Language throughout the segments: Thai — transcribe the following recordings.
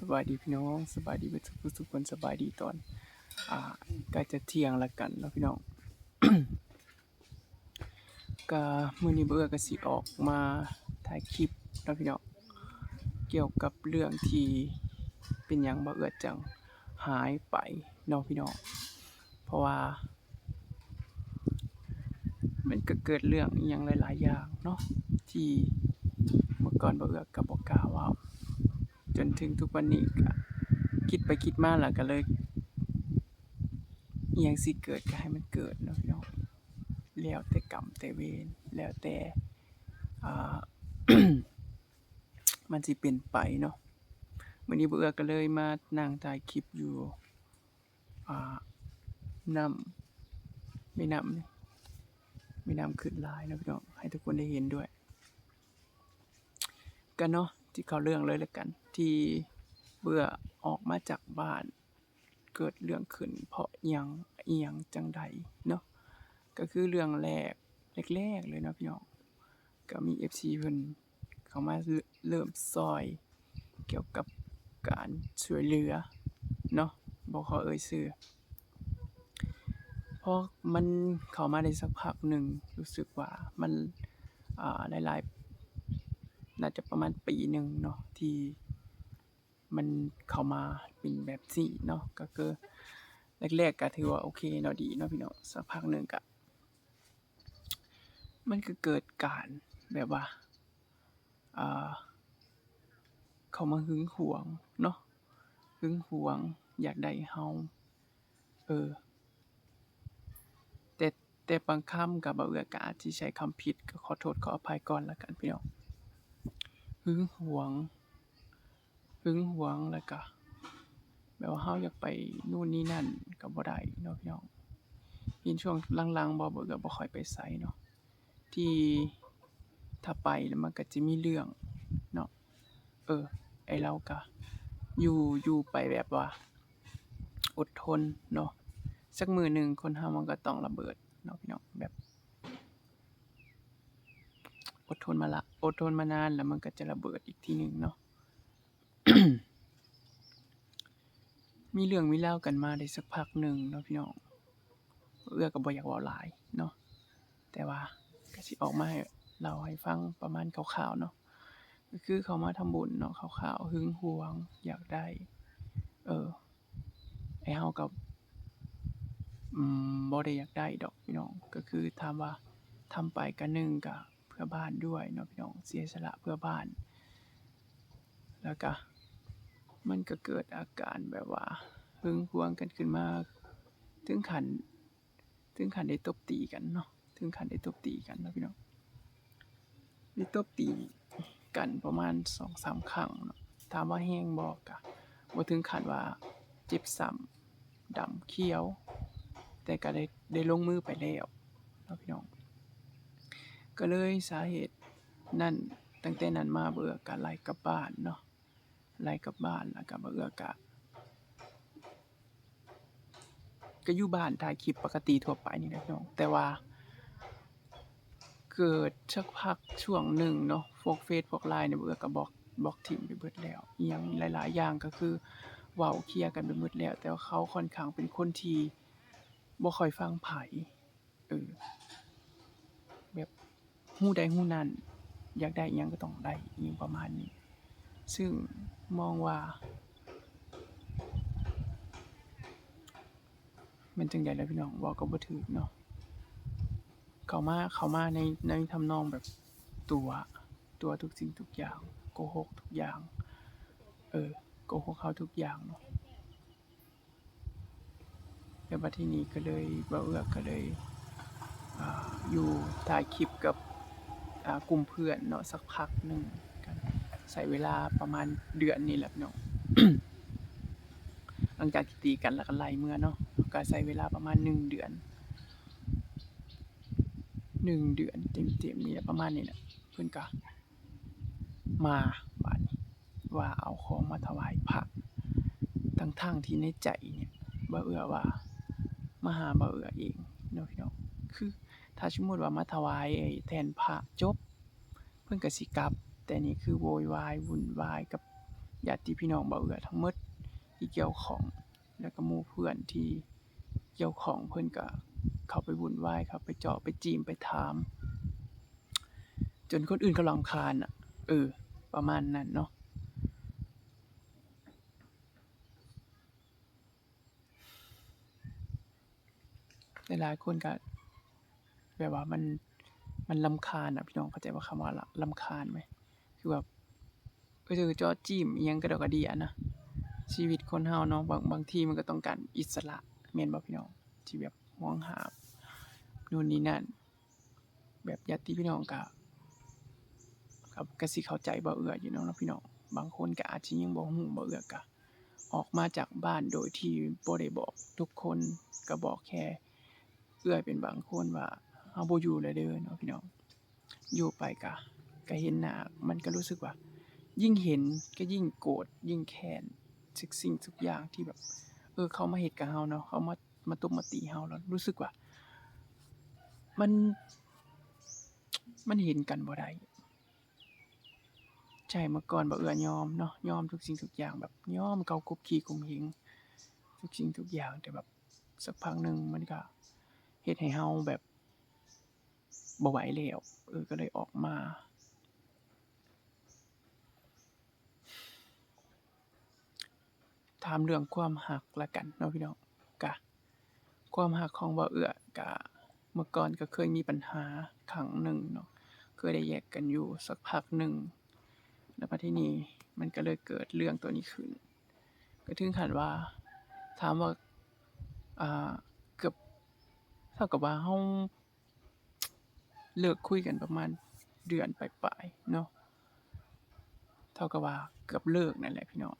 สบายดีพี่น้องสบายดีเพื่อนทุกคนสบายดีตอน อ่าใกล้จะเที่ยงแล้วกันเนาะพี่น้องก็มื้อนี้เบื่อก็สิออกมาถ่ายคลิปเนาะพี่น้องเกี่ยวกับเรื่องที่เป็นหยังบ่เอื้อจังหายไปเนาะพี่น้องเพราะว่า มันก็เกิดเรื่องอหยังหลาย ๆ อย่างเนาะที่เมื่อก่อนบ่เอื้อก็บ่กล้าเว้า จนถึงทุกวันนี้ก็คิดไปคิดมาแล้วก็เลยอิหยังสิเกิดก็ให้มันเกิดเนาะพี่น้องแล้วแต่กรรมแต่เวรแล้วแต่อ่ามันสิเป็นไปเนาะมื้อนี้เอื้อก็เลยมานั่งถ่ายคลิปอยู่อ่าน้ำแม่น้ำนี่แม่น้ำขึ้นลายนะพี่น้องให้ทุกคนได้เห็นด้วย กันเนาะที่เขาเรื่องเลยแล้วกัน ที่เบื่อออกมาจากบ้าน เกิดเรื่องขึ้น เพราะหยังอีหยังจังใดเนาะ ก็คือเรื่องแรก แรก ๆ เลยเนาะพี่น้อง ก็มี FC เพิ่นเข้ามาเริ่มซอยเกี่ยวกับการช่วยเหลือเนาะบ่ขอเอ่ยชื่อพอมันเข้ามาได้สักพักหนึ่งรู้สึกว่ามันอ่าหลายๆน่าจะประมาณปีหนึ่งเนาะที่ มันเข้ามาเป็นแบบนี้เนาะก็คือแรกๆก็ถือว่าโอเคเนาะดีเนาะพี่น้องสักพักหนึ่งก็มันก็เกิดการแบบว่าอ่าเขามาหึงหวงเนาะหึงหวงอยากได้เฮาเออ แต่แต่บางคำก็บ่เอือกาจสิใช้คำผิดก็ขอโทษขออภัยก่อนล้วกันพี่น้องหึงหวง หึงหวงแล้วก็แบบว่าเฮาอยากไปนู่นนี่นั่นก็บ่ได้เนาะพี่น้องยินช่วงหลังๆบ่เบิ่งก็บ่ค่อยไปไสเนาะที่ถ้าไปแล้วมันก็จะมีเรื่องเนาะเออ ไอเราก็อยู่อยู่ไปแบบว่า อดทนเนาะสักมือหนึ่งคนเฮามันก็ต้องระเบิดเนาะพี่น้องแบบ อดทนมาละอดทนมานานแล้วมันก็จะระเบิดอีกทีหนึ่งเนาะ มีเรื่องมีเล่าวกันมาได้สักพักหนึ่งเนาะพี่น้องเอื้อก็บ่อยากเว้าหลายเนาะแต่ว่าก็สิออกมาให้เล่าให้ฟังประมาณคร่าวๆเนาะก็คือเขามาทำบุญเนาะคร่าวๆหึงหวง อยากได้ เออไอ้เฮาก็อืมบ่ได้อยากได้ดอกพี่น้องก็คือถามว่าทำไปก็หนึ่งก็เพื่อบ้านด้วยเนาะพี่น้องเสียสละเพื่อบ้าน แล้วก็ มันก็เกิดอาการแบบว่าหึงหวงกันขึ้นมา ถึงขัน ถึงขันได้ตบตีกันเนาะ ถึงขันได้ตบตีกันนะพี่น้องได้ตบตีกันประมาณ2-3ครั้งเนาะ ถามว่าแฮงบ่ก็บ่ถึงขันว่าเจ็บซ้ำดำเขียว แต่ก็ได้ได้ลงมือไปแล้วนะพี่น้อง ก็เลยสาเหตุนั่นตั้งแต่นั้นมาเบื่อก็ไล่กลับบ้านเนาะ ไล่กลับบ้านแล้วก็บ่เอื้อก็ก็อยู่บ้านถ่ายคลิปปกติทั่วไปนี่แหละพี่น้อง แต่ว่า เกิดสักพักช่วงหนึ่งเนาะพวกเฟซพวก LINE เนี่ยบ่เอื้อก็บอกบอกทิมไปเบิดแล้วอิหยังหลาย ๆ อย่างก็คือเว้าเคลียร์กันไปหมดแล้ว แต่ว่าเขาค่อนข้างเป็นคนที่บ่ค่อยฟังไผเออแบบฮู้ใดฮู้นั้นอยากได้อิหยังก็ต้องได้อิหยังประมาณนี้ ซึ่งมองว่า มันจังใดล่ะพี่น้องว้าก็บ่ถูกเนาะเขามาเขามาในในทำนองแบบตัว ตัวทุกสิ่งทุกอย่างโกหกทุกอย่าง เออโกหกเขาทุกอย่างเนาะแล้วบัดที่นี้ก็เลยบ่เอือก็เลยออยู่ถ่ายคลิปกับกลุ่มเพื่อนเนาะสักพักหนึ่ง ใช้เวลาประมาณเดือนนี่แหละพี่น้องหลังจากที่ตีกันแล้วก็ไล่เมื่อเนาะก็ใช้เวลาประมาณหนึ่งเดือนหนึ่งเดือนเต็มๆนี่แหละประมาณนี้แหละเพิ่นก็มาบัดนี้ว่าเอาของมาถวายพระทั้งๆที่ในใจเนี่ยบ่เอื้อว่ามาหาบ่เอื้อเองเนาะพี่น้องคือถ้าสมมุติว่ามาถวายไอ้แทนพระจบ เพิ่นก็สิกลับ แต่นี่คือโวยวายวุ่นวายกับญาติพี่น้องบ่าเอือทั้งหมดที่เกี่ยวของแล้วก็หมู่เพื่อนที่เกี่ยวของเพิ่นก็เข้าไปวุ่นวายเข้าไปเจาะไปจีมไปถาม จนคนอื่นเขารำคาญน่ะเออ ประมาณนั้นเนาะหลายๆคนก็แบบว่ามันมันรำคาญอะพี่น้องเข้าใจว่าคำว่ารรำคาญไหม คือแบบเออจาะจิ้มอิหยังกระดกกระเดียนะชีวิตคนเราเนาะบางบางทีมันก็ต้องการอิสระแม่นบ่พี่น้องที่แบบมองหานู่นนี่นั่น แบบญาติพี่น้องก็ก็ก็สิเข้าใจบ่าเอืออยู่เนาะพี่น้องบางคนก็อาจสิยังบ่ฮู้บ่าเอือก็ออกมาจากบ้านโดยที่บ่ได้บอกทุกคนก็บอกแค่เอื้อยเป็นบางคนว่าเฮาบ่อยู่แล้วเด้อเนาะพี่น้องอยู่ไปก็ ก็เห็นหน้ามันก็รู้สึกว่า ยิ่งเห็นก็ยิ่งโกรธยิ่งแค้นทุกสิ่งทุกอย่างที่แบบ เออเขามาเฮ็ดกับเราเนาะเขามามาตบมาตีเราแล้วรู้สึกว่า มันมันเห็นกันบ่ได้ใช่เมื่อก่อนบ่เอื้อยอมเนาะยอมทุกสิ่งทุกอย่างแบบยอมเกากบขี้ข่มเหงทุกสิ่งทุกอย่างแต่แบบสักพักหนึ่งมันก็เฮ็ดให้เราแบบบ่ไหวแล้วเออก็เลยออกมา ถามเรื่องความรักล้วกันเนาะพี่น้องก็ความรักของบ่าวเอื้อก็เมื่อก่อนก็เคยมีปัญหาครั้งหนึ่งเนาะเคยได้แยกกันอยู่สักพักหนึ่งแล้วบัดทีนี้มันก็เลยเกิดเรื่องตัวนี้ขึ้น ก็ถึงขั้นว่าถามว่าอ่าเกือบเท่ากับว่าเราเลิกคุยกันประมาณเดือนปลายๆเนาะเท่ากับว่าเกือบเลิกนั่นแหละพี่น้อง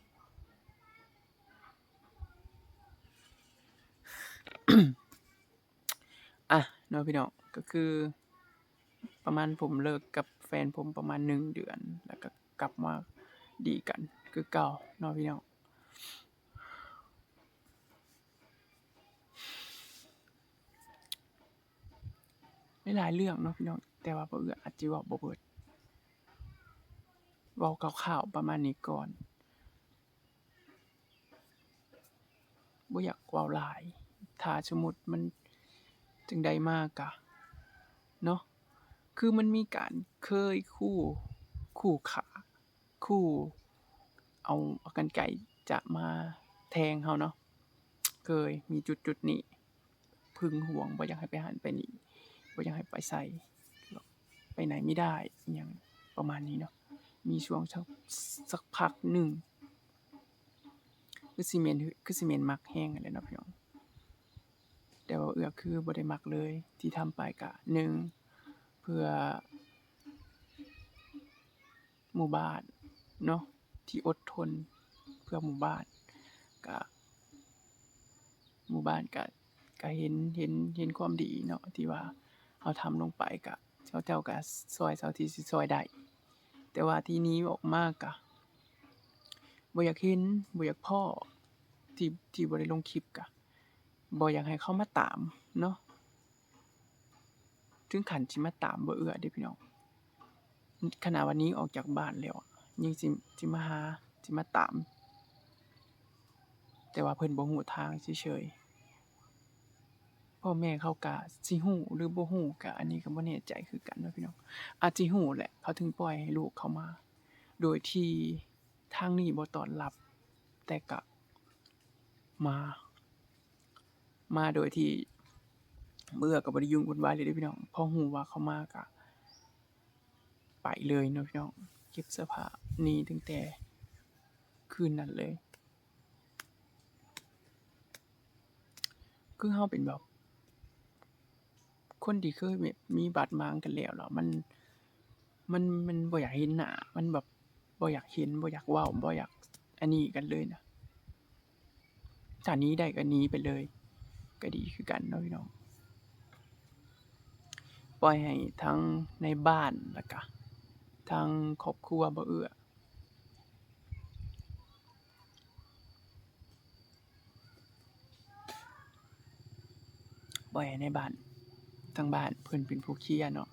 อะเนาะพี่น้องก็คือ ประมาณผมเลิกกับแฟนผมประมาณ1เดือน แล้วก็กลับมาดีกัน คือเก่าเนาะพี่น้องไม่หลายเรื่องเนาะพี่น้องแต่ว่าเอื้ออาจจิเว้าบ่เบิดเว้าคร่าวๆประมาณนี้ก่อนบ่อยากเว้าหลาย ถ้าสมมุติมันจังใดมาก็เนาะคือมันมีการเคยคู่ คู่ขา คู่ เอาเอากรรไกรจะมาแทงเราเนาะเคยมีจุดๆนี้หึงห่วงบ่อยากให้ไปหันไปนี่บ่อยากให้ไปไสไปไหนไม่ได้อิหยังประมาณนี้เนาะมีช่วงสักสักพักหนึ่งคือสิแม่นคือสิแม่นมักแรงนั่นะเนาะพี่น้อง แต่ว่าเอื้อคือบ่ได้มักเลยที่ทำไปก็1เพื่อ หมู่บ้านเนาะ ที่อดทนเพื่อหมู่บ้านก็ หมู่บ้านก็ก็เห็นเห็นเห็นความดีเนาะที่ว่าเราทำลงไปก็เขาเจ้าก็ช่วยเท่าที่สิช่วยได้ แต่ว่าที่หนี้ออกมาก็บ่อยากเห็นบ่อยากพ้อที่ที่บ่ได้ลงคลิปก็ บ่อยากให้เขามาตามเนาะ ถึงขั้นสิมาตามบ่เอื้อเดะพี่น้องขนาดว่าหนีออกจากบ้านแล้วยังสิสิมาหาสิมาตาม แต่ว่าเพิ่นบ่รู้ทางเฉยๆพ่อแม่เขาก็สิรู้หรือบ่รู้ก็อันนี้ก็บ่แน่ใจคือกันเนาะพี่น้องอาจสิรู้แหละเขาถึงปล่อยให้ลูกเขามา โดยที่ทางนี้บ่ต้อนรับ แต่ก็มา มาโดยที่เอื้อก็บ่ได้ยุ่งวุ่นวายเลยเดะพี่น้องพอรู้ว่าเขามาก็ไปเลยเนาะพี่น้องเก็บเสื้อผ้านีตั้งแต่คืนนั้นเลย คือเราเป็นแบบ คนที่เคยมีบาดหมางกันแล้วแล้วมันมันมันบ่อยากเห็นหน้ามันแบบบ่อยากเห็นบ่อยากว้าบ่อยากอันนี้กันเลยนะถ้านี้ได้ก็หนีไปเลย ก็ดีคือกันเนาะพี่น้องปล่อยให้ทั้งในบ้านแล้วก็ทางครอบครัวบ่เอื้อปล่อยในบ้านทางบ้านเพิ่นเป็นผู้เคลียเนาะ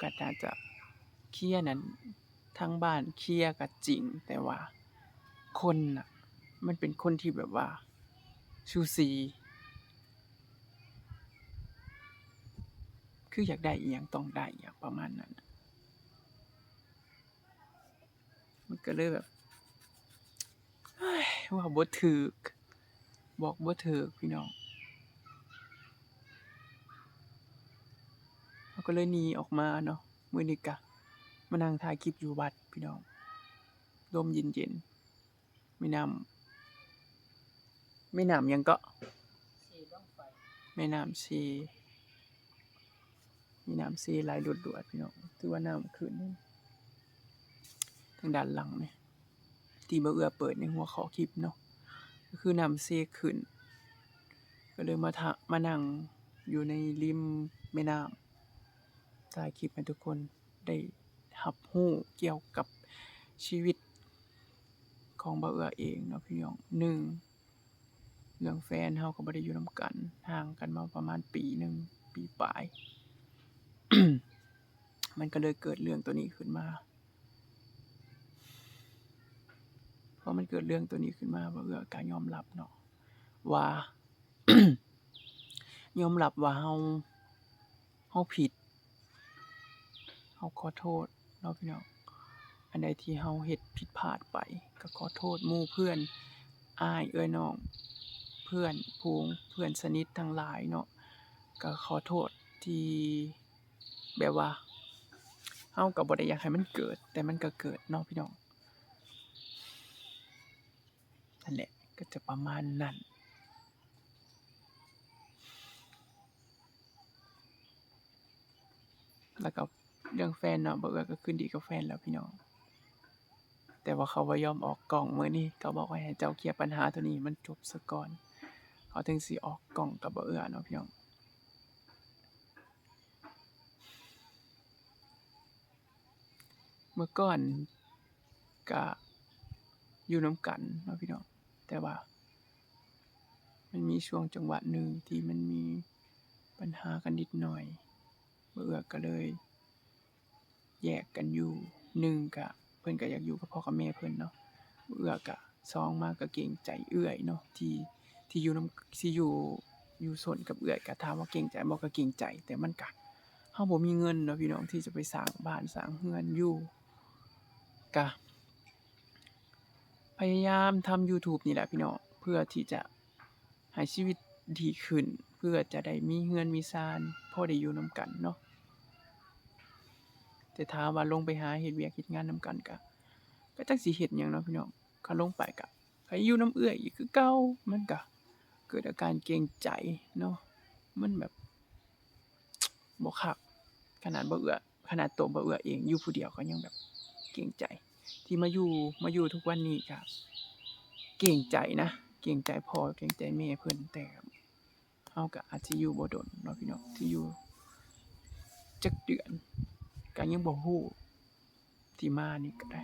ก็น่าจะเคลียนั้นทางบ้านเคลียก็จริง แต่ว่าคนน่ะ มันเป็นคนที่แบบว่า สูสีคืออยากได้อิหยังต้องได้อะประมาณนั้น มันก็เลยแบบว้าบ่ถูกบอกบ่ถูกพี่น้องเราก็เลยหนีออกมาเนาะมือนี้ก็มานั่งถ่ายคลิปอยู่วัดพี่น้องลมเย็นๆแม่น้ำ แม่น้ำยังเกาะแม่น้ำชีม่น้ำชีไหลรวดๆพี่น้องถือว่าน้ำขึ้นทางด้านหลังเนี่ที่บ่เอื้อเปิดในหัวข้อคลิปเนาะก็คือน้ำเซขึ้น ก็เลยมาทะมานั่งอยู่ในริมแม่น้ำถ่ายคลิปให้ทุกคนได้รับรู้เกี่ยวกับชีวิตของบ่าเอือเองเนาะพี่น้อง1 เรื่องแฟนเราก็บ่ได้อยู่นำกัน ห่างกันมาประมาณปีหนึ่ง ปีปลาย มันก็เลยเกิดเรื่องตัวนี้ขึ้นมา พอมันเกิดเรื่องตัวนี้ขึ้นมาบ่าเอื้อก็ยอมรับเนาะว่ายอมรับว่าเราเราผิดเราขอโทษเนาะพี่น้องอันใดที่เราเฮ็ดผิดพลาดไป ก็ขอโทษหมู่เพื่อนอ้ายเอื้อยน้อง พื่อนฝูงเพื่อนสนิททั้งหลายเนาะก็ขอโทษที่แบบว่าเราก็บ่ได้อยากให้มันเกิด แต่มันก็เกิดเนาะพี่น้องนั่นแหละก็จะประมาณนั้นแล้วก็เรื่องแฟนเนาะบ่าวเอือก็คืนดีกับแฟนแล้วพี่น้อง แต่ว่าเขาบ่ยอมออกกล้องมื้อนี้ก็บอกว่าให้เจ้าเคลียร์ปัญหาตัวนี้มันจบซะก่อน เขาถึงสิออกกล้องกับบ่เอื้อเนาะพี่น้องเมื่อก่อนก็อยู่น้ำกันเนาะพี่น้องแต่ว่า มันมีช่วงจังหวะหนึ่งที่มันมีปัญหากันนิดหน่อยเอื้อก็เลย แยกกันอยู่1ก็เพิ่นก็อยากอยู่กับพ่อกับแม่เพิ่นเนาะเอื้อก็2มาก็เกรงใจเอื้อยเนาะที่ ที่อยู่น้ำที่อยู่อยู่ซนกับเอื้อยก็ถามว่าเกรงใจบ่ก็เกรงใจ แต่มันก็เราบ่มีเงินเนาะพี่น้องที่จะไปสร้างบ้านสร้างเรือนอยู่ก็พยายามทำยูทูบนี่แหละพี่น้องเพื่อที่จะให้ชีวิตดีขึ้น เพื่อจะได้มีเรือนมีศาลพอได้อยู่นำกันเนาะแต่ถามว่าลงไปหาเฮ็ดเวียกเฮ็ดงานนำกันก็ก็จักสิเฮ็ดหยังเนาะพี่น้องคันลงไปก็ก็อยู่นำเอื้อยอีกคือเก่ามันก็ เกิดอาการเกรงใจเนาะมันแบบบ่คักขนาดบ่าเอื้อขนาดตัวบ่าเอื้อเองอยู่ผู้เดียวก็ยังแบบเกรงใจ ที่มาอยู่มาอยู่ทุกวันนี้ก็เกรงใจนะเกรงใจพ่อเกรงใจแม่เพิ่อนแต่เราก็อาจสิอยู่บ่ดนเนาะพี่น้องสิอยู่จักเดือนก็ยังบ่รู้ที่มานี่ก็ได้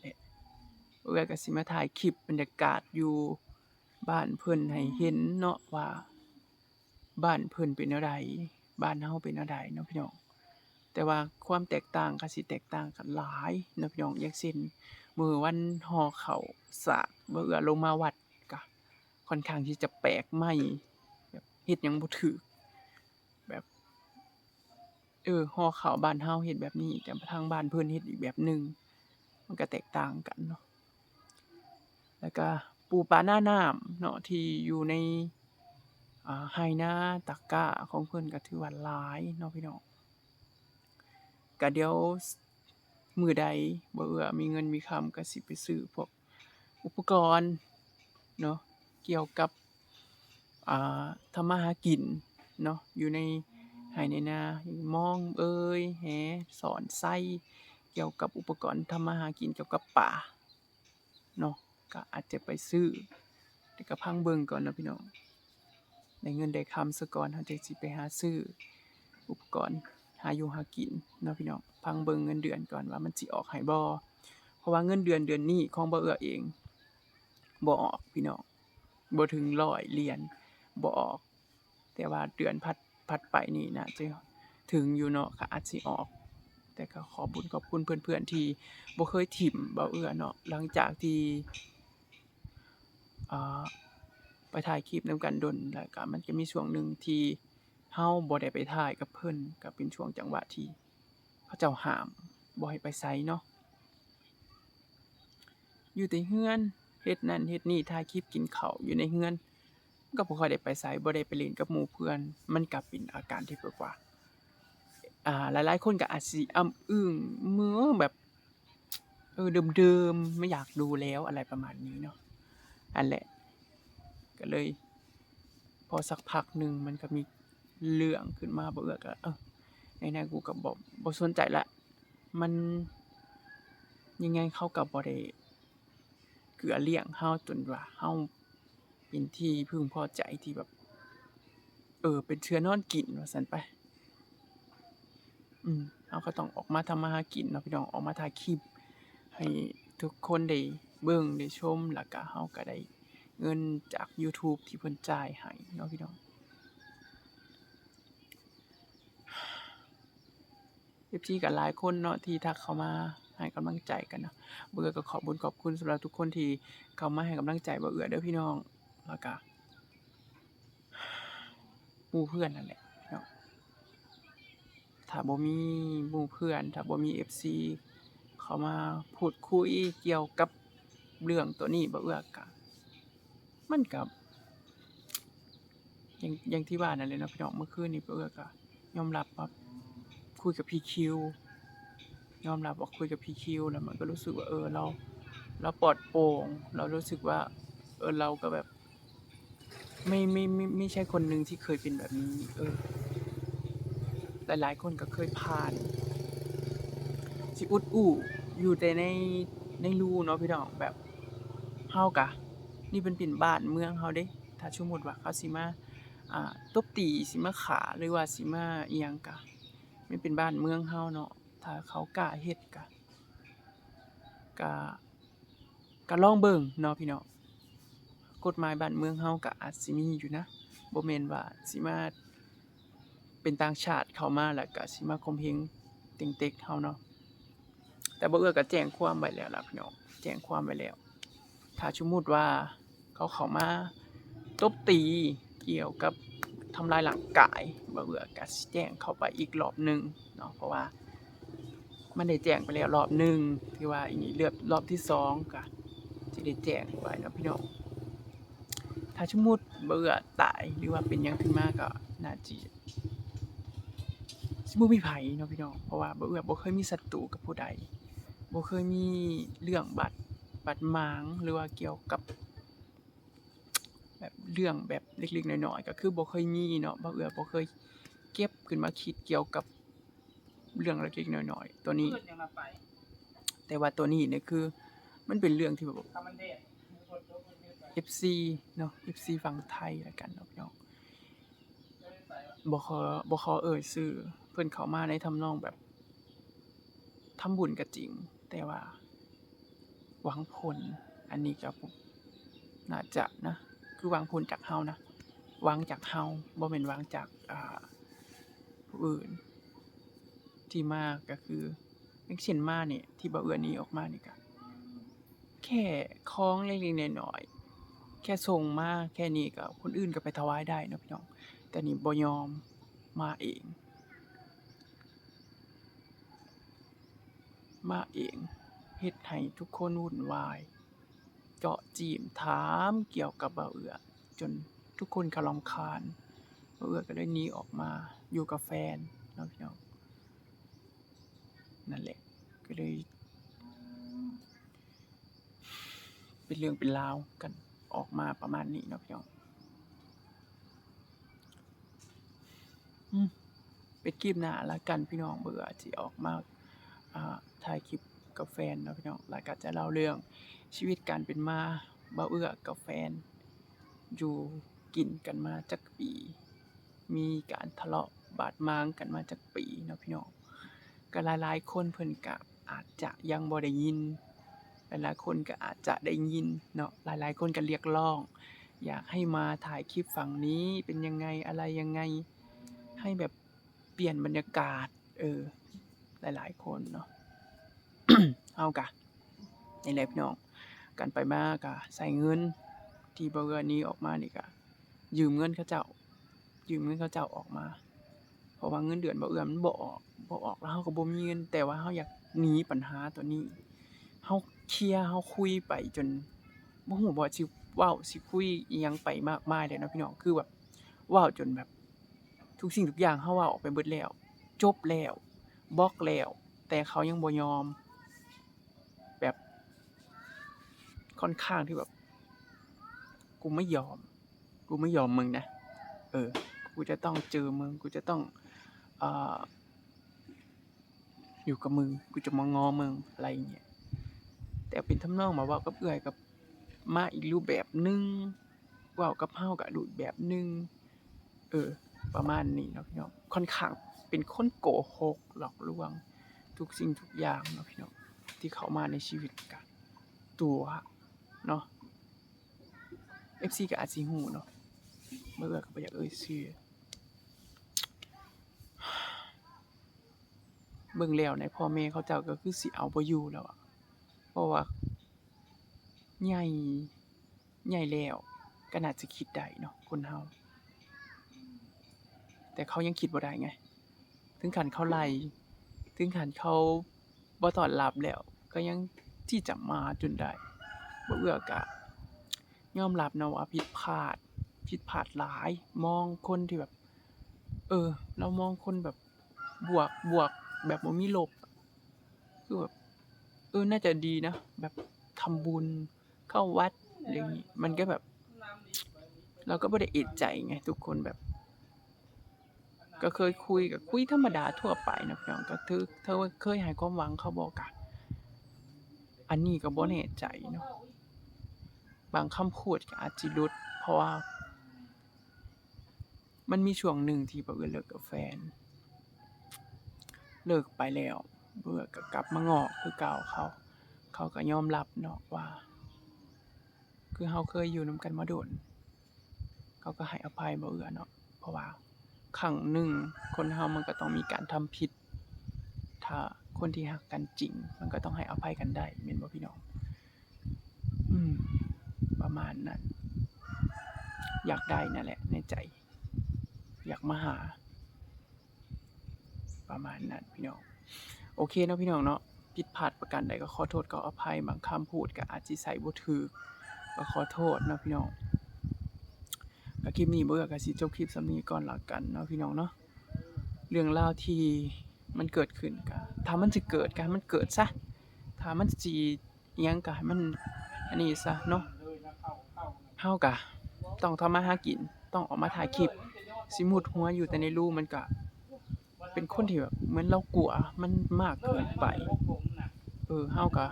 และบ่าว เอื้อก็สิมาถ่ายคลิปบรรยากาศอยู่บ้านเพิ่นให้เห็นเนาะว่า บ้านเพิ่นเป็นแนวใดบ้านเราเป็นแนวใดเนาะพี่น้องแต่ว่าความแตกต่างก็สิแตกต่างกันหลายเนาะพี่น้องอย่างเช่นมือวันห่อข้าสากเอื้อลงมาวัดก็ค่อนข้างที่จะแปลกใหม่แบบเฮ็ดยังบ่ถูกแบบเออห่อข้าวบ้านเราเฮ็ดแบบนี้ แต่ทางบ้านเพิ่นเฮ็ดอีกแบบหนึ่งมันก็แตกต่างกันเนาะ แล้วก็ปูปลาหน้าน้ำเนาะที่อยู่ในไหนาตะกร้าของเพิ่อนก็ถือว่าหลายเนาะพี่น้องก็เดี๋ยวมือใดบ่เอือมีเงินมีคำก็สิไปซื้อพวกอุปกรณ์เนาะเกี่ยวกับอ่าทำมาหากินเนาะอยู่ในไหในนามองเอ้ยแหสอนไส้เกี่ยวกับอุปกรณ์ทำมาหากินเกี่ยวกับปลาเนาะ ก็อาจจะไปซื้อแต่ก็พังเบิ่งก่อนนะพี่น้องได้เงินได้คำซะก่อนเราจั่งสิไปหาซื้ออุปกรณ์หาอยู่หากินเนาะพี่น้องพังเบิ่งเงินเดือนก่อนว่ามันสิออกให้บ่เพราะว่าเงินเดือนเดือนนี้ของบ่าเอื้อเองบ่ออกพี่น้องบ่ถึง100เหรียญบ่ออก แต่ว่าเดือนถัดถัดไปนี่น่าจะถึงอยู่เนาะก็อาจสิออก แต่ก็ขอบุญขอบคุณเพื่อนๆที่บ่เคยถิ่มเบาเอื้อเนาะหลังจากที่ ไปถ่ายคลิปนำกันดนแล้วก็มันก็มีช่วงหนึ่งที่เฮาบ่ได้ไปถ่ายกับเพิ่นก็เป็นช่วงจังหวะที่เขาเจ้าห้ามบ่ให้ไปไสเนาะ อยู่แต่เรือนเฮ็ดนั่นเฮ็ดนี่ถ่ายคลิปกินข้าวอยู่ในเรือนก็บ่ค่อยได้ไปไสบ่ได้ไปเล่นกับหมู่เพื่อน มันก็เป็นอาการที่แบบว่า อ่า หลายๆ คนก็อาจสิอ้ำอึ้งเมือแบบ เออเดิมๆไม่อยากดูแล้วอะไรประมาณนี้เนาะ อันแหละ ก็เลย พอสักพักหนึ่งมันก็มีเรื่องขึ้นมาบ่เอือก็เออไหนๆกูก็บ่บ่สนใจล้วมันยังไงเข้าก็บ่ได้เกือเลี้ยงเราจนว่าเราเป็นที่พึงพอใจที่แบบ เออ เป็นเชื้อนอนกินว่าซั่นไป อืมเราก็ต้องออกมาทำมาหากินเนาะพี่น้องออกมาถ่ายคลิปให้ทุกคนได้ เบิ่งได้ชมแล้วก็เราก็ได้เงินจากยูทูบที่เพิ่นจ่ายให้เนาะพี่น้อง FC ก็หลายคนเนาะที่ทักเข้ามาให้กำลังใจกันเนาะเอื้อก็ขอบุญขอบคุณสำหรับทุกคนที่เข้ามาให้กำลังใจบ่เอื้อเด้อพี่น้องแล้วก็หมู่เพื่อนนั่นแหละพี่น้องถ้าบ่มีหมู่เพื่อน ถ้าบ่มี FC เข้ามาพูดคุยเกี่ยวกับ เรื่องตัวนี้บ่เอื้อก็มันก็อย่างอย่างที่ว่านั่นแหละเนะพี่น้องเมื่อคืนนี้บ่เอื้อก็ยอมรับว่าคุยกับพีคิวยอมรับว่าคุยกับพีคิวแล้วมันก็รู้สึกว่าเออเรา เราปลอดโปร่ง เรารู้สึกว่า เออเราก็แบบ ไม่ไม่ไม่ไม่ใช่คนหนึ่งที่เคยเป็นแบบนี้ เออหลายคนก็เคยผ่านสิอุดอู้อยู่แต่ในในรูเนาะพี่น้องแบบ เฮากะนี่เป็นเป็นบ้านเมืองเฮาเด้ถ้าสมมุติว่าเขาสิมาอ่าตบตีสิมาฆ่าหรือว่าสิมาอิหยังกะมันเป็นบ้านเมืองเฮาเนาะถ้าเขากล้าเฮ็ดกะก็ก็ลองเบิ่งเนาะพี่เน้องกฎหมายบ้านเมืองเฮาก็อาจสิมีอยู่นะบ่แม่นว่าสิมาเป็นต่างชาติเข้ามาแล้วก็สิมาข่มเหงเต็กเฮาเนาะแต่บ่เอื้อก็แจ้งความไว้แล้วล่ะพี่น้องแจ้งความไว้แล้ว ถ้าสมมุติว่าเขาเข้ามาตบตีเกี่ยวกับทำลายร่างกายบ่เอื้อก็สิแจ้งเข้าไปอีกรอบหนึ่งเนาะเพราะว่ามันได้แจ้งไปแล้วรอบหนึ่งที่ว่าอีนี้เลือบรอบที่สองก็สิได้แจ้งไว้เนาะพี่น้องถ้าสมมุติบ่เอื้อตายหรือว่าเป็นยังขึ้นมาก็น่าจิสิบ่มีไผเนาะพี่น้องเพราะว่าบ่เอื้อบ่เคยมีศัตรูกับผู้ใดบ่เคยมีเรื่องบาด บาดหมางหรือว่าเกี่ยวกับ แบบเรื่องแบบเล็กๆน้อยๆก็คือบ่เคยมีเนาะบ่เอื้อบ่เคยเก็บขึ้นมาคิดเกี่ยวกับเรื่องเล็กๆน้อยๆตัวนี้ เพิ่นยังมาไปแต่ว่าตัวนี้เนี่ยคือ มันเป็นเรื่องที่แบบถ้ามันแดดมีคนโดนคนเฮ็ดไป FC เนาะ FC ฝั่งไทยแล้วกันเนาะพี่น้องไม่ได้ใส่ว่าบ่ขอบ่ขอเอ่ยชื่อเพิ่นเข้ามาในทำนองแบบทำบุญก็จริง แต่ว่า หวังผล อันนี้ก็บ่น่าจะนะ คือหวังผลจากเฮานะหวังจากเฮาบ่แม่นหวังจากผู้อื่น ที่มากก็คืออย่างเช่นมาเนี่ยที่บ่เอื้อนี้ออกมานี่ก็แค่ของเล็กๆน้อยๆแค่ส่งมาแค่นี้ก็คนอื่นก็ไปถวายได้นะพี่น้อง แต่นี่บ่ยอมมาเอง มาเอง เฮ็ดให้ทุกคนวุ่นวาย เจาะจีมถามเกี่ยวกับบ่าวเอือจนทุกคนก็รำคาญบ่าวเอือก็เลยหนีออกมาอยู่กับแฟนเนาะพี่น้องนั่นแหละก็เลยเป็นเรื่องเป็นราวกันออกมาประมาณนี้เนาะพี่น้องเป็นคลิปหน้าละกันพี่น้องเบื่อสิออกมาถ่ายคลิป กับแฟนเนาะพี่น้องแล้วก็จะเล่าเรื่องชีวิตการเป็นมาเบ่าเอื้อกับแฟน อยู่กินกันมาจักปี มีการทะเลาะบาดหมางกันมาจักปีเนาะพี่น้องก็หลายๆคนเพิ่นก็อาจจะยังบ่ได้ยิน หลายๆคนก็อาจจะได้ยินเนาะหลายๆ คนก็เรียกร้อง อยากให้มาถ่ายคลิปฝั่งนี้เป็นยังไงอะไรยังไง ให้แบบเปปลี่ยนบรรยากาศ เออ หลายๆ คนเนาะ เฮากะนี่แหละพี่น้องกันไปมากะใส่เงินที่บ่เอื้อหนี้ออกมานี่ก็ยืมเงินเขาเจ้า ยืมเงินเขาเจ้าออกมา เพราะว่าเงินเดือนบ่เอื้อมันบ่ออกบ่ออกแล้วเราก็บ่มีเงิน แต่ว่าเราอยากหนีปัญหาตัวนี้เราเคลียร์เราคุยไปจนบ่ฮู้ว่าสิเว้าสิคุยอิหยังไปมากมายเลยเนาะพี่น้องคือแบบเว้าจนแบบ ทุกสิ่งทุกอย่างเราเว้าออกไปเบิดแล้ว จบแล้วบล็อกแล้ว แต่เขายังบ่ยอม แบบ ค่อนข้างที่แบบ กูไม่ยอม กูไม่ยอมมึงนะ เออ กูจะต้องเจอมึง กูจะต้องออยู่กับมึง กูจะมางอมึงอะไรเงี้ย แต่เป็นทำนองมาว้ากับเอื้อยกับมาอีกรูปแบบนึงว้ากับเฮาก็รูปแบบนึง เออ ประมาณนี้เนาะพี่น้อง ค่อนข้างเป็นคนโกหกหลอกลวง ทุกสิ่งทุกอย่างเนาะพี่น้องที่เข้ามาในชีวิตก็ตัว เนาะ FC ก็อาจสิฮู้เนาะบ่เอื้อก็บ่อยากเอ่ยชื่อเบิ่งแล้วในพ่อแม่เขาเจ้าก็คือสิเอาบ่อยู่แล้วอะเพราะว่า ใหญ่ ใหญ่แล้ว ก็น่าจะคิดได้เนาะคนเราแต่เขายังคิดบ่ได้ไง ถึงขั้นเขาไล่ถึงขั้นเขาบ่ตอนรับแล้ว ก็ยังที่จะมาจนได้ บ่เอื้อก็ยอมรับนะว่าผิดพลาดผิดพลาดหลาย มองคนที่แบบ เออ เรามองคนแบบบวกบวกแบบบ่มีลบ คือแบบเออน่าจะดีนะ แบบทำบุญเข้าวัดอะไรอย่างี้มันก็แบบ เราก็บ่ได้เอะใจไงทุกคนแบบ ก็เคยคุยก็คุยธรรมดาทั่วไปนะพี่น้องก็ถือเธอเคยให้ความหวังเขาบ่ก็อันนี้ก็บ่แน่ใจเนาะ บางคำพูดก็อาจสิหลุด เพราะว่า มันมีช่วงหนึ่งที่บังเอเลิกกับแฟน เลิกไปแล้ว เบังเอิญก็กลับมาง้อคือเก่าเขา เขาก็ยอมรับเนาะว่า คือเราเคยอยู่นำกันมาโดน เขาก็ให้อภัยบ่เอื้อเนาะเพราะว่าครั้งหนึ่งคนเรามันก็ต้องมีการทำผิด ถ้าคนที่รักกันจริง มันก็ต้องให้อภัยกันได้แม่นบ่พี่น้อง อืม ประมาณนั้น อยากได้นั่นแหละในใจ อยากมาหา ประมาณนั้นพี่น้อง โอเคเนาะพี่น้องเนาะผิดพลาดประการใดก็ขอโทษขออภัยบางคำพูดก็อาจสิใส่บ่ถูกก็ขอโทษเนาะพี่น้องก็คลิปนี้เอื้อก็สิจบคลิปสำนีก่อนแล้วกันเนาะพี่น้องเนาะเรื่องราวที่มันเกิดขึ้นก็ถ้ามันสิเกิดก็ให้มันเกิดซะถ้ามันสิอิหยังก็ให้มันอันนี้ซะเนาะ เฮาก็ต้องทำมาหากินต้องออกมาถ่ายคลิปสิมุดหัวอยู่แต่ในรูมันก็เป็นคนที่แบบเหมือนเรากลัวมันมากเกินไป เออเฮาก็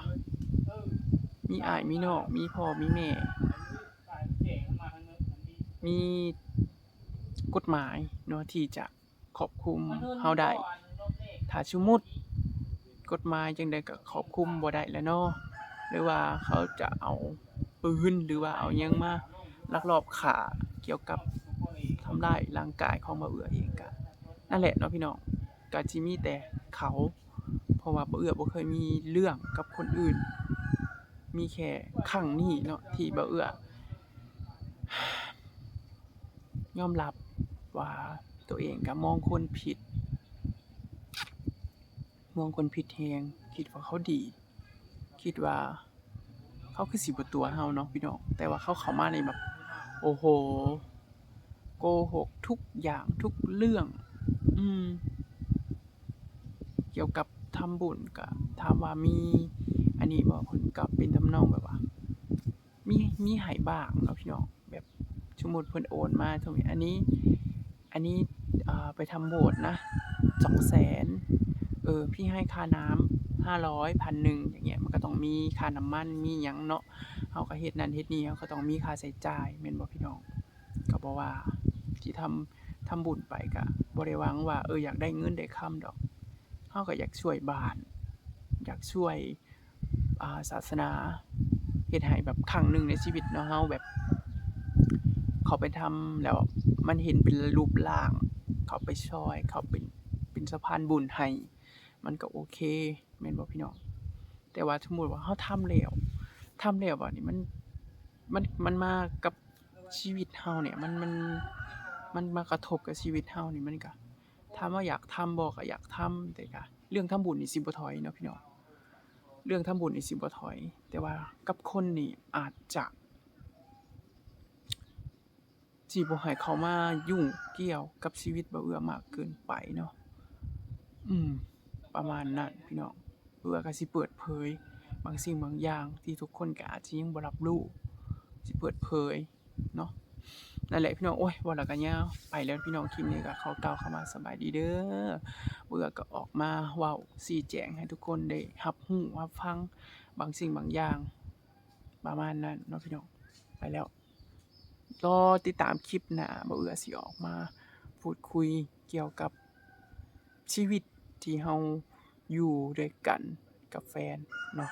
มีอายมีน้องมีพ่อมีแม่ มีกฎหมายเนาะที่จะครอบคุมเฮาได้ถ้าสมมุติกฎหมายจั่งใดก็ครอบคุมบ่ได้แล้วเนาะหรือว่าเขาจะเอา ปืนหรือว่าเอายังมาลักลอบฆ่าเกี่ยวกับทำร้ายร่างกายของบ่าเอือเองก็นั่นแหละเนาะพี่น้องก็สิมีแต่เขา เพราะว่าบ่าเอือบ่เคยมีเรื่องกับคนอื่น มีแค่ครั้งนี้เนาะที่บ่าเอือยอมรับว่าตัวเองก็มองคนผิด มองคนผิดแรงคิดว่าเขาดี คิดว่า เขาคือสิบ่ตัวเราเนาะพี่น้อง แต่ว่าเขาเข้ามาในแบบ โอ้โฮโกหกทุกอย่างทุกเรื่อง อืม เกี่ยวกับทำบุญก็ถามว่ามี อันนี้บ่เพิ่นก็เป็นทำนองแบบว่า มีมีให้บ้างเนาะพี่น้องแบบสมมุติเพิ่นโอนมาท่านี้อันนี้ อันนี้ไปทำโบสถ์นะ200,000 เออ พี่ให้ค่าน้ำ500 1,000อย่างเงี้ยมันก็ต้องมีค่าน้ำมันมีหยังเนาะเราก็เฮ็ดนั่นเฮ็ดนี่เราก็ต้องมีค่าใช้จ่ายแม่นบ่พี่น้องก็บ่ว่าที่ทำทำบุญไปก็บ่ได้หวังว่าเอออยากได้เงินได้คำดอกเราก็อยากช่วยบ้าน อยากช่วยอ่าศาสนาเฮ็ดให้แบบครั้งหนึ่งในชีวิตเนาะเราแบบเขาไปทำแล้วมันเห็นเป็นรูปร่าง เขาไปช่วยเขาไปเป็นสะพานบุญให้ มันก็โอเคแม่นบ่พี่น้อง แต่ว่าสมมุติว่าเฮาทำแล้วทำแล้วบัดนี้มันมันมันมากับชีวิตเฮาเนี่ยมันมันมันมากระทบกับชีวิตเฮานี่มันก็ถามว่าอยากทำบ่ก็อยากทำแต่ก็เรื่องทำบุญนี่สิบ่ถอยเนาะพี่น้องเรื่องทำบุญนี่สิบ่ถอย แต่ว่ากับคนนี่อาจจะสิบ่ให้เขามายุ่งเกี่ยวกับชีวิตบ่เอื้อมากเกินไปเนาะอืม ประมาณนั้นพี่น้องเอื้อก็สิเปิดเผย บางสิ่งบางอย่างที่ทุกคนก็อาจสิยังบ่รับรู้สิเปิดเผยเนาะนั่นแหละพี่น้องโอ๊ยเว้าแล้วก็ยาวไปแล้วพี่น้องคลิปนี้ก็ขอกล่าวคำว่าสบายดีเด้อเบื่อก็ออกมาเว้าชี้แจงให้ทุกคนได้รับรู้รับฟังบางสิ่งบางอย่าง ประมาณนั้นเนาะพี่น้องไปแล้วรอติดตามคลิปหน้าเอื้อสิออกมา พูดคุยเกี่ยวกับชีวิต ที่เราอยู่ด้วยกันกับแฟนเนาะ